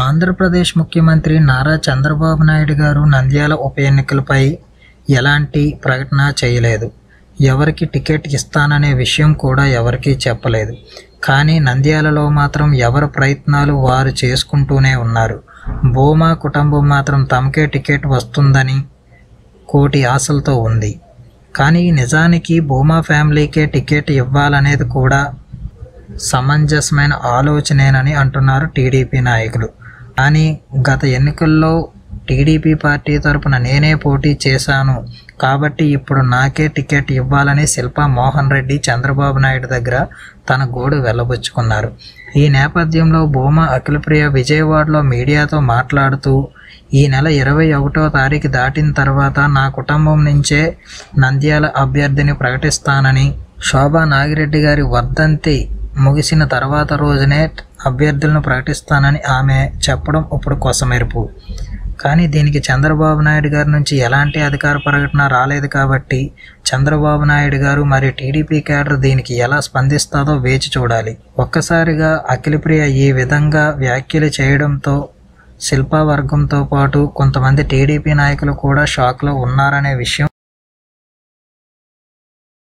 ఆంధ్రప్రదేశ్ ముఖ్యమంత్రి నారా చంద్రబాబు నాయుడు గారు నంద్యాల ఉప ఎన్నికలపై ఎలాంటి ప్రకటన చేయలేదు. ఎవరికి టికెట్ ఇస్తాననే విషయం కూడా ఎవరికీ చెప్పలేదు. కానీ నంద్యాలలో మాత్రం ఎవరి ప్రయత్నాలు వారు చేసుకుంటూనే ఉన్నారు. భూమా కుటుంబం మాత్రం తమకే టికెట్ వస్తుందని కోటి ఆశలతో ఉంది. కానీ నిజానికి భూమా ఫ్యామిలీకే టికెట్ ఇవ్వాలనేది కూడా సమంజసమైన ఆలోచనేనని అంటున్నారు టీడీపీ నాయకులు. కానీ గత ఎన్నికల్లో టీడీపీ పార్టీ తరపున నేనే పోటీ చేశాను. కాబట్టి ఇప్పుడు నాకే టికెట్ ఇవ్వాలని శిల్పా మోహన్ రెడ్డి చంద్రబాబు నాయుడు దగ్గర తన గోడు వెళ్ళబుచ్చుకున్నారు. ఈ నేపథ్యంలో భూమా అఖిలప్రియ విజయవాడలో మీడియాతో మాట్లాడుతూ ఈ నెల ఇరవై ఒకటో తారీఖు దాటిన తర్వాత నా కుటుంబం నుంచే నంద్యాల అభ్యర్థిని ప్రకటిస్తానని శోభా నాగిరెడ్డి గారి వర్ధంతి ముగిసిన తర్వాత రోజునే అభ్యర్థులను ప్రకటిస్తానని ఆమె చెప్పడం ఇప్పుడు కొసమెరుపు. కానీ దీనికి చంద్రబాబు నాయుడు గారి నుంచి ఎలాంటి అధికార ప్రకటన రాలేదు కాబట్టి చంద్రబాబు నాయుడు గారు మరి టీడీపీ కేడర్ దీనికి ఎలా స్పందిస్తాదో వేచి చూడాలి. ఒక్కసారిగా అఖిలప్రియ ఈ విధంగా వ్యాఖ్యలు చేయడంతో శిల్పా వర్గంతో పాటు కొంతమంది టీడీపీ నాయకులు కూడా షాక్లో ఉన్నారనే విషయం